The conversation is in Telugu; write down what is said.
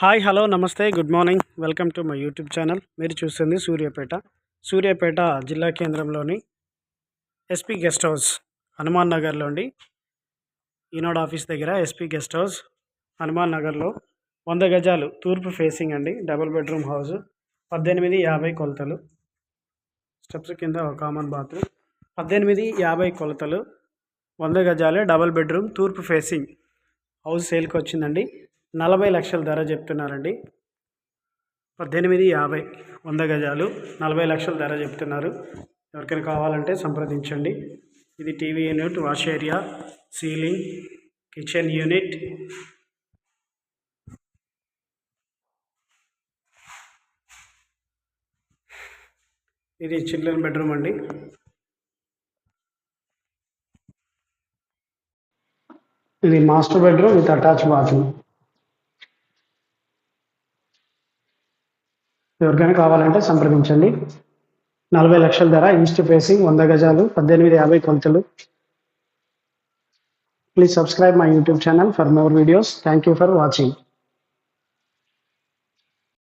హాయ్ హలో నమస్తే good morning welcome to my YouTube channel మీరు చూస్తుంది సూర్యాపేట. సూర్యాపేట జిల్లా కేంద్రంలోని ఎస్పీ గెస్ట్ హౌస్ హనుమాన్ నగర్లోని ఈనాడు ఆఫీస్ దగ్గర ఎస్పీ గెస్ట్ హౌస్ హనుమాన్ నగర్లో వంద గజాలు తూర్పు ఫేసింగ్ అండి. డబుల్ బెడ్రూమ్ హౌస్ పద్దెనిమిది యాభై కొలతలు. స్టెప్స్ కింద ఒక కామన్ బాత్రూమ్ పద్దెనిమిది యాభై కొలతలు వంద గజాలే డబుల్ బెడ్రూమ్ తూర్పు ఫేసింగ్ హౌస్ సేల్కి వచ్చిందండి. నలభై లక్షల ధర చెప్తున్నారండి. పద్దెనిమిది యాభై వంద గజాలు నలభై లక్షల ధర చెప్తున్నారు. ఎవరికైనా కావాలంటే సంప్రదించండి. ఇది TV unit wash area ceiling kitchen unit. ఇది చిల్డ్రన్ బెడ్రూమ్ అండి. ఇది master bedroom with attach bathroom. ఎవరికైనా కావాలంటే సంప్రదించండి. నలభై లక్షల ధర ఈస్ట్ ఫేసింగ్ వంద గజాలు పద్దెనిమిది యాభై కొలతలు please subscribe my YouTube channel for more videos thank you for watching